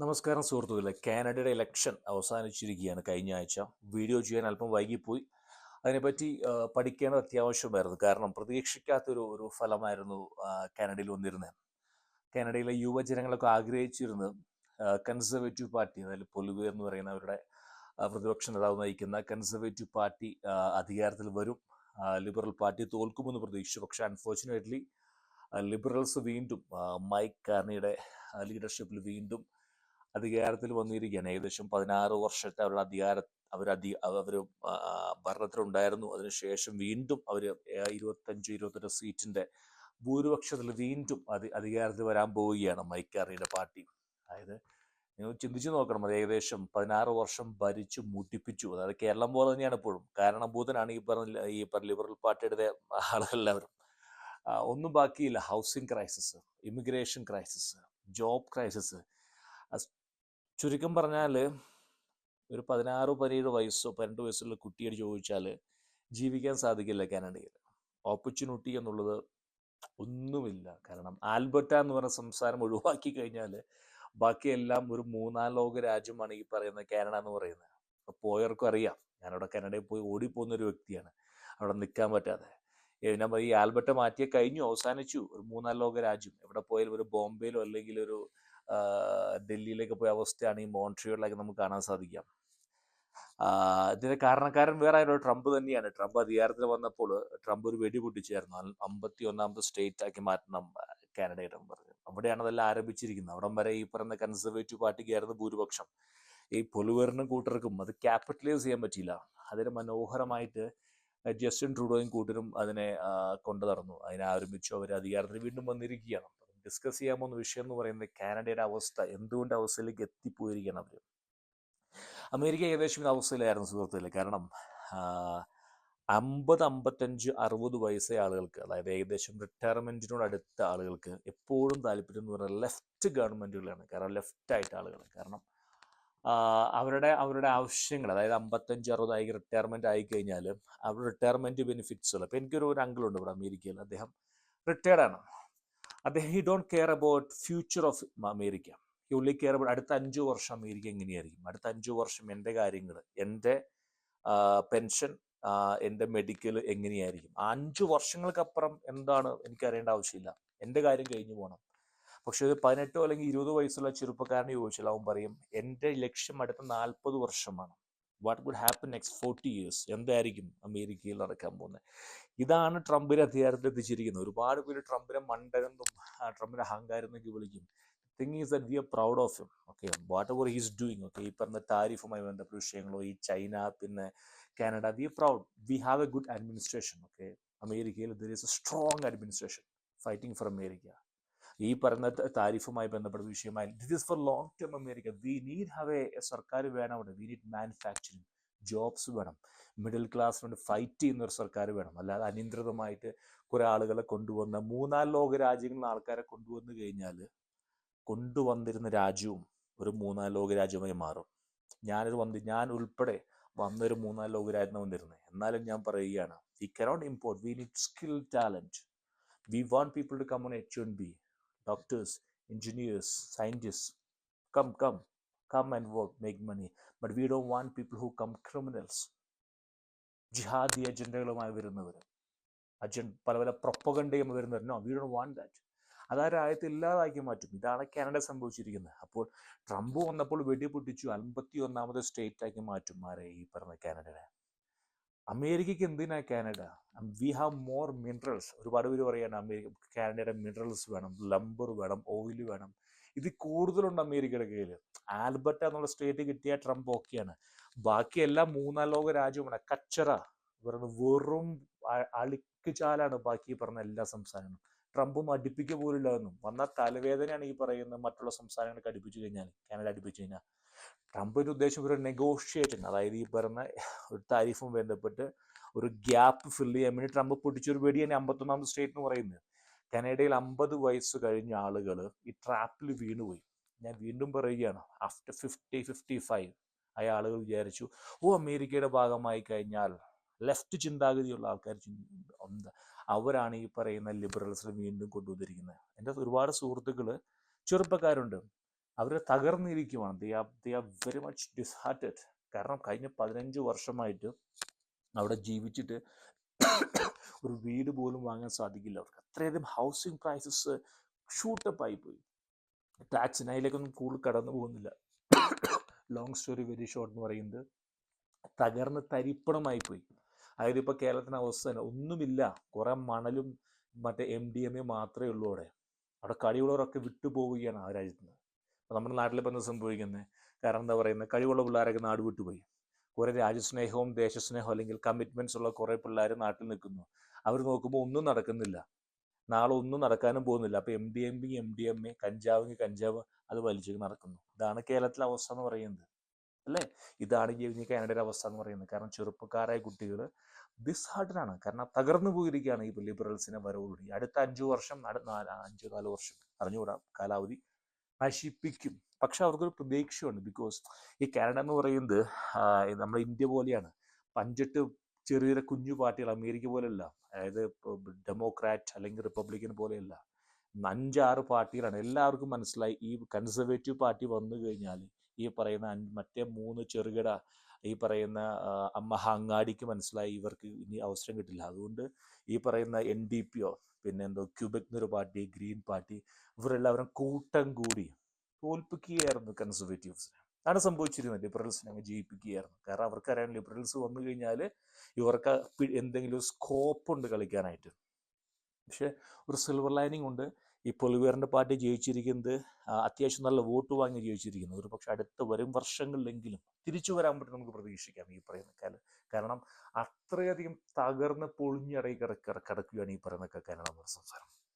നമസ്കാരം സുഹൃത്തുക്കളെ. കാനഡയുടെ ഇലക്ഷൻ അവസാനിച്ചിരിക്കുകയാണ് കഴിഞ്ഞ ആഴ്ച. വീഡിയോ ചെയ്യാൻ അല്പം വൈകിപ്പോയി. അതിനെപ്പറ്റി പഠിക്കേണ്ടത് അത്യാവശ്യമായിരുന്നു. കാരണം പ്രതീക്ഷിക്കാത്തൊരു ഒരു ഫലമായിരുന്നു കാനഡയിൽ വന്നിരുന്നത്. കാനഡയിലെ യുവജനങ്ങളൊക്കെ ആഗ്രഹിച്ചിരുന്നത് കൺസർവേറ്റീവ് പാർട്ടി അതായത് പൊലുവേർ എന്ന് പറയുന്ന അവരുടെ പ്രതിപക്ഷ നേതാവ് നയിക്കുന്ന കൺസർവേറ്റീവ് പാർട്ടി അധികാരത്തിൽ വരും. ലിബറൽ പാർട്ടി തോൽക്കുമെന്ന് പ്രതീക്ഷിച്ചു. പക്ഷെ അൺഫോർച്ചുനേറ്റ്ലി ലിബറൽസ് വീണ്ടും മൈക്ക് കാർണിയുടെ ലീഡർഷിപ്പിൽ വീണ്ടും അധികാരത്തിൽ വന്നിരിക്കുകയാണ്. ഏകദേശം പതിനാറ് വർഷത്തെ അവരുടെ അധികാര അവർ അധി അവർ ഭരണത്തിലുണ്ടായിരുന്നു. അതിനുശേഷം വീണ്ടും അവർ ഇരുപത്തഞ്ച് ഇരുപത്തെട്ട് സീറ്റിന്റെ ഭൂരിപക്ഷത്തിൽ വീണ്ടും അധി അധികാരത്തിൽ വരാൻ പോവുകയാണ് മൈക്കാറിയുടെ പാർട്ടി. അതായത് നിങ്ങൾ ചിന്തിച്ചു നോക്കണം. അത് ഏകദേശം പതിനാറ് വർഷം ഭരിച്ചു മുട്ടിപ്പിച്ചു അതായത് കേരളം പോലെ തന്നെയാണ് ഇപ്പോഴും. കാരണഭൂതനാണ് ഈ പറഞ്ഞ ഈ ലിബറൽ പാർട്ടിയുടെ ആളുകളെല്ലാവരും. ഒന്നും ബാക്കിയില്ല. Housing crisis immigration crisis job crisis. ചുരുക്കം പറഞ്ഞാൽ ഒരു പതിനാറ് പതിനേഴ് വയസ്സോ പതിനെട്ട് വയസ്സുള്ള കുട്ടിയോട് ചോദിച്ചാൽ ജീവിക്കാൻ സാധിക്കില്ല കാനഡയിൽ. ഓപ്പർച്യൂണിറ്റി എന്നുള്ളത് ഒന്നുമില്ല. കാരണം ആൽബർട്ട എന്ന് പറയുന്ന സംസാരം ഒഴിവാക്കി കഴിഞ്ഞാൽ ബാക്കിയെല്ലാം ഒരു മൂന്നാം ലോക രാജ്യമാണ് ഈ പറയുന്നത് കാനഡ എന്ന് പറയുന്നത്. പോയവർക്കും അറിയാം. ഞാനവിടെ കാനഡയിൽ പോയി ഓടിപ്പോകുന്ന ഒരു വ്യക്തിയാണ്. അവിടെ നിൽക്കാൻ പറ്റാതെ. നമ്മൾ ഈ ആൽബർട്ട മാറ്റിയ കഴിഞ്ഞു അവസാനിച്ചു. ഒരു മൂന്നാം ലോക രാജ്യം. എവിടെ പോയാലും ഒരു ബോംബെയിലോ അല്ലെങ്കിൽ ഒരു ഡൽഹിയിലേക്ക് പോയ അവസ്ഥയാണ് ഈ മോൺട്രിയോളിലൊക്കെ നമുക്ക് കാണാൻ സാധിക്കാം ഇതിന് കാരണക്കാരൻ വേറെ ആയിരുന്നു ട്രംപ് തന്നെയാണ്. ട്രംപ് അധികാരത്തിൽ വന്നപ്പോൾ ട്രംപ് ഒരു വെടി പൊട്ടിച്ചായിരുന്നു. അമ്പത്തി ഒന്നാമത്തെ സ്റ്റേറ്റ് ആക്കി മാറ്റണം കാനഡയുടെ പറഞ്ഞു. അവിടെയാണ് അതെല്ലാം ആരംഭിച്ചിരിക്കുന്നത്. അവിടം വരെ ഈ പറയുന്ന കൺസർവേറ്റീവ് പാർട്ടിക്കായിരുന്നു ഭൂരിപക്ഷം. ഈ പൊലുവേറിനും കൂട്ടർക്കും അത് ക്യാപിറ്റലൈസ് ചെയ്യാൻ പറ്റിയില്ല. അതിന് മനോഹരമായിട്ട് ജസ്റ്റിൻ ട്രൂഡോയും കൂട്ടരും അതിനെ കൊണ്ടു നടന്നു അതിനെ ആരംഭിച്ചു അവർ അധികാരത്തിൽ വീണ്ടും വന്നിരിക്കുകയാണ്. ഡിസ്കസ് ചെയ്യാൻ പോകുന്ന വിഷയം എന്ന് പറയുന്നത് കാനഡയുടെ അവസ്ഥ എന്തുകൊണ്ട് അവസ്ഥയിലേക്ക് എത്തിപ്പോയിരിക്കണം അവർ അമേരിക്ക ഏകദേശം ഇത് അവസ്ഥയിലായിരുന്നു സുഹൃത്തുക്കളെ. കാരണം അമ്പത് അമ്പത്തഞ്ച് അറുപത് വയസ്സേ ആളുകൾക്ക് അതായത് ഏകദേശം റിട്ടയർമെന്റിനോട് അടുത്ത ആളുകൾക്ക് എപ്പോഴും താല്പര്യം എന്ന് പറയുന്നത് ലെഫ്റ്റ് ഗവൺമെന്റുകളാണ്. കാരണം ലെഫ്റ്റ് ആയിട്ട് ആളുകൾ കാരണം അവരുടെ അവരുടെ ആവശ്യങ്ങൾ അതായത് അമ്പത്തഞ്ച് അറുപതായി റിട്ടയർമെന്റ് ആയി കഴിഞ്ഞാൽ അവർ റിട്ടയർമെന്റ് ബെനിഫിറ്റ്സുകൾ അപ്പോൾ എനിക്കൊരു ഒരു അങ്കിളുണ്ട് ഇവിടെ അമേരിക്കയിൽ. അദ്ദേഹം റിട്ടയർഡ് ആണ്. അദ്ദേഹം he don't care about future of America. He only care about അടുത്ത അഞ്ച് വർഷം അമേരിക്ക എങ്ങനെയായിരിക്കും? അടുത്ത അഞ്ച് വർഷം എന്റെ കാര്യങ്ങൾ എന്റെ പെൻഷൻ എന്റെ മെഡിക്കൽ എങ്ങനെയായിരിക്കും? ആ അഞ്ചു വർഷങ്ങൾക്കപ്പുറം എന്താണ് എനിക്ക് അറിയേണ്ട ആവശ്യമില്ല. എന്റെ കാര്യം കഴിഞ്ഞു പോകണം പക്ഷെ ഒരു പതിനെട്ടോ അല്ലെങ്കിൽ ഇരുപത് വയസ്സുള്ള ചെറുപ്പക്കാരനെ ചോദിച്ചാൽ അവൻ പറയും എന്റെ ലക്ഷ്യം അടുത്ത നാൽപ്പത് വർഷമാണ്. What would happen next forty years എന്തായിരിക്കും അമേരിക്കയിൽ നടക്കാൻ പോകുന്നത്? ഇതാണ് ട്രംപിനെ അധികാരത്തിൽ എത്തിച്ചിരിക്കുന്നത്. ഒരുപാട് പേര് ട്രംപിനെ മണ്ടനെന്നും ട്രംപിനെ അഹങ്കാരം എന്നൊക്കെ വിളിക്കും. Thing is that we are proud of him okay whatever he's doing okay ഈ പറഞ്ഞ താരിഫുമായി ബന്ധപ്പെട്ട വിഷയങ്ങളോ ഈ ചൈന പിന്നെ Canada we are proud we have a good administration okay അമേരിക്കയിൽ there is a strong administration fighting for America ഈ പറഞ്ഞ താരിഫുമായി ബന്ധപ്പെട്ട വിഷയമായി. This is for long term America we need have a സർക്കാർ വേണം അവിടെ. വി നീഡ് മാനുഫാക്ചറിങ് ജോബ്സ് വേണം. മിഡിൽ ക്ലാസ് വേണ്ടി ഫൈറ്റ് ചെയ്യുന്ന ഒരു സർക്കാർ വേണം. അല്ലാതെ അനിയന്ത്രിതമായിട്ട് കുറെ ആളുകളെ കൊണ്ടുവന്ന മൂന്നാൽ ലോക രാജ്യങ്ങളിൽ ആൾക്കാരെ കൊണ്ടുവന്നു കഴിഞ്ഞാൽ കൊണ്ടുവന്നിരുന്ന രാജ്യവും ഒരു മൂന്നാൽ ലോക രാജ്യമായി മാറും. ഞാനൊരു വന്ന് ഞാൻ ഉൾപ്പെടെ വന്നൊരു മൂന്നാൽ ലോക രാജ്യം വന്നിരുന്നത് എന്നാലും ഞാൻ പറയുകയാണ് we cannot import we need skill talent we want people to come H B doctors, engineers, scientists, come, come, come and work, make money. But we don't want people who come criminals. ജിഹാദി അജണ്ടകളുമായി വരുന്നവർ. Agenda പല പല പ്രൊപ്പകണ്ടയും വരുന്നവർ. No we don't want that അത് ആ രാജ്യത്തെ ഇല്ലാതാക്കി മാറ്റും. ഇതാണ് കാനഡ സംഭവിച്ചിരിക്കുന്നത്. അപ്പോൾ ട്രംപ് വന്നപ്പോൾ വെടിപൊട്ടിച്ചു. അൻപത്തി ഒന്നാമത് സ്റ്റേറ്റ് ആക്കി മാറ്റും. ആരെ ഈ പറഞ്ഞ കാനഡയെ അമേരിക്കയ്ക്ക് എന്തിനാ Canada? We have more minerals ഒരുപാട് പേര് പറയാണ് അമേരിക്ക കാനഡയുടെ മിനറൽസ് വേണം ലംബർ വേണം ഓയിൽ വേണം. ഇത് കൂടുതലുണ്ട് അമേരിക്കയുടെ കയ്യിൽ ആൽബർട്ട എന്നുള്ള സ്റ്റേറ്റ് കിട്ടിയ ട്രംപ് ഓക്കെയാണ് ബാക്കി എല്ലാ മൂന്നാം ലോക രാജ്യവുമാണ്. കച്ചറ വെറും അളിക്ക് ചാലാണ് ബാക്കി പറഞ്ഞ എല്ലാ സംസ്ഥാനങ്ങളും. ട്രംപൊന്നും അടുപ്പിക്കുക പോലില്ല എന്നും വന്ന തലവേദനയാണ് ഈ പറയുന്ന മറ്റുള്ള സംസ്ഥാനങ്ങൾക്ക് അടുപ്പിച്ചു കഴിഞ്ഞാൽ കാനഡ അടുപ്പിച്ചു കഴിഞ്ഞാൽ ട്രംപിന്റെ ഉദ്ദേശം ഒരു നെഗോഷിയേഷൻ അതായത് ഈ പറഞ്ഞ ഒരു താരിഫും ബന്ധപ്പെട്ട് ഒരു ഗ്യാപ്പ് ഫിൽ ചെയ്യാൻ വേണ്ടി ട്രംപ് പൊട്ടിച്ചൊരു വെടി തന്നെ അമ്പത്തൊന്നാമത് സ്റ്റേറ്റ് എന്ന് പറയുന്നത്. കാനഡയിൽ അമ്പത് വയസ്സ് കഴിഞ്ഞ ആളുകൾ ഈ ട്രാപ്പിൽ വീണുപോയി. ഞാൻ വീണ്ടും പറയുകയാണ് ആഫ്റ്റർ ഫിഫ്റ്റി ഫിഫ്റ്റി ഫൈവ് ആയ ആളുകൾ വിചാരിച്ചു ഓ അമേരിക്കയുടെ ഭാഗമായി കഴിഞ്ഞാൽ ലെഫ്റ്റ് ചിന്താഗതിയുള്ള ആൾക്കാർ. അവരാണ് ഈ പറയുന്ന ലിബറൽസിനെ വീണ്ടും കൊണ്ടുവന്നിരിക്കുന്നത്. എന്റെ ഒരുപാട് സുഹൃത്തുക്കൾ ചെറുപ്പക്കാരുണ്ട്. അവർ തകർന്നിരിക്കുവാണ്. They are they are very much disheartened കാരണം കഴിഞ്ഞ പതിനഞ്ച് വർഷമായിട്ട് അവിടെ ജീവിച്ചിട്ട് ഒരു വീട് പോലും വാങ്ങാൻ സാധിക്കില്ല. അവർക്ക് അത്രയധികം ഹൗസിംഗ് പ്രൈസസ് ഷൂട്ടപ്പ് ആയിപ്പോയി ടാക്സിന് അതിലേക്കൊന്നും കൂടുതൽ കടന്നു പോകുന്നില്ല. ലോങ് സ്റ്റോറി വെരി ഷോർട്ട് എന്ന് പറയുന്നത് തകർന്ന് തരിപ്പണമായി പോയി. അതായത് ഇപ്പോൾ കേരളത്തിന് അവസ്ഥ തന്നെ ഒന്നുമില്ല. കുറേ മണലും മറ്റേ എം ഡി എം എ മാത്രമേ ഉള്ളൂ അവിടെ. അവിടെ കഴിവുള്ളവരൊക്കെ വിട്ടുപോവുകയാണ് ആ രാജ്യത്ത് നിന്ന് അപ്പോൾ നമ്മുടെ നാട്ടിൽ ഇപ്പം എന്താ സംഭവിക്കുന്നത് കാരണം എന്താ പറയുന്നത് കഴിവുള്ള പിള്ളേരൊക്കെ നാട് വിട്ടുപോയി. കുറേ രാജ്യസ്നേഹവും ദേശസ്നേഹവും അല്ലെങ്കിൽ കമ്മിറ്റ്മെന്റ്സ് ഉള്ള കുറേ പിള്ളേർ നാട്ടിൽ നിൽക്കുന്നു. അവർ നോക്കുമ്പോൾ ഒന്നും നടക്കുന്നില്ല. നാളെ ഒന്നും നടക്കാനും പോകുന്നില്ല. അപ്പോൾ M D M B M D M A കഞ്ചാവ് കഞ്ചാവ് അത് വലിച്ചു നടക്കുന്നു. ഇതാണ് കേരളത്തിലെ അവസ്ഥ എന്ന് പറയുന്നത്. അല്ലേ? ഇതാണ് ഈ കാനഡയുടെ അവസ്ഥ എന്ന് പറയുന്നത്. കാരണം ചെറുപ്പക്കാരായ കുട്ടികൾ ഡിസ്ഹാർട്ടനാണ് കാരണം തകർന്നു പോയിരിക്കുകയാണ് ഈ ലിബറൽസിനെ വരവോടുകൂടി. അടുത്ത അഞ്ചു വർഷം അഞ്ച് നാല് വർഷം അറിഞ്ഞുകൂടാ കാലാവധി നശിപ്പിക്കും. പക്ഷെ അവർക്കൊരു പ്രതീക്ഷയുണ്ട്. ബിക്കോസ് ഈ കാനഡ എന്ന് പറയുന്നത് നമ്മുടെ ഇന്ത്യ പോലെയാണ്. പഞ്ചെട്ട് ചെറിയ ചെറിയ കുഞ്ഞു പാർട്ടികൾ അമേരിക്ക പോലെയല്ല അതായത് ഡെമോക്രാറ്റ് അല്ലെങ്കിൽ റിപ്പബ്ലിക്കൻ പോലെയല്ല അഞ്ചാറ് പാർട്ടികളാണ്. എല്ലാവർക്കും മനസ്സിലായി ഈ കൺസർവേറ്റീവ് പാർട്ടി വന്നു കഴിഞ്ഞാൽ ഈ പറയുന്ന മറ്റേ മൂന്ന് ചെറുകിട ഈ പറയുന്ന അമ്മ ഹങ്ങാടിക്ക് മനസ്സിലായി ഇവർക്ക് ഇനി അവസരം കിട്ടില്ല. അതുകൊണ്ട് ഈ പറയുന്ന എൻ ഡി പിയോ പിന്നെ എന്തോ ക്യൂബക് പാർട്ടി ഗ്രീൻ പാർട്ടി ഇവരെല്ലാവരും കൂട്ടം കൂടി തോൽപ്പിക്കുകയായിരുന്നു കൺസർവേറ്റീവ്സിനെ അതാണ് സംഭവിച്ചിരുന്നത്. ലിബറൽസിനെ അങ്ങ് ജയിപ്പിക്കുകയായിരുന്നു. കാരണം അവർക്കറിയാം ലിബറൽസ് വന്നു കഴിഞ്ഞാൽ ഇവർക്ക് എന്തെങ്കിലും സ്കോപ്പ് ഉണ്ട് കളിക്കാനായിട്ട്. പക്ഷെ ഒരു സിൽവർ ലൈനിങ് ഉണ്ട്. ഈ പൊളിവേറിന്റെ പാർട്ടി ജയിച്ചിരിക്കുന്നത് അത്യാവശ്യം നല്ല വോട്ട് വാങ്ങി ജയിച്ചിരിക്കുന്നത്. ഒരു പക്ഷേ അടുത്ത വരും വർഷങ്ങളിലെങ്കിലും തിരിച്ചു വരാൻ പറ്റും നമുക്ക് പ്രതീക്ഷിക്കാം ഈ പറയുന്ന കാലം കാരണം അത്രയധികം തകർന്ന് പൊളിഞ്ഞടയി കിട കിടക്കുകയാണ് ഈ പറയുന്ന നമ്മുടെ സംസാരം.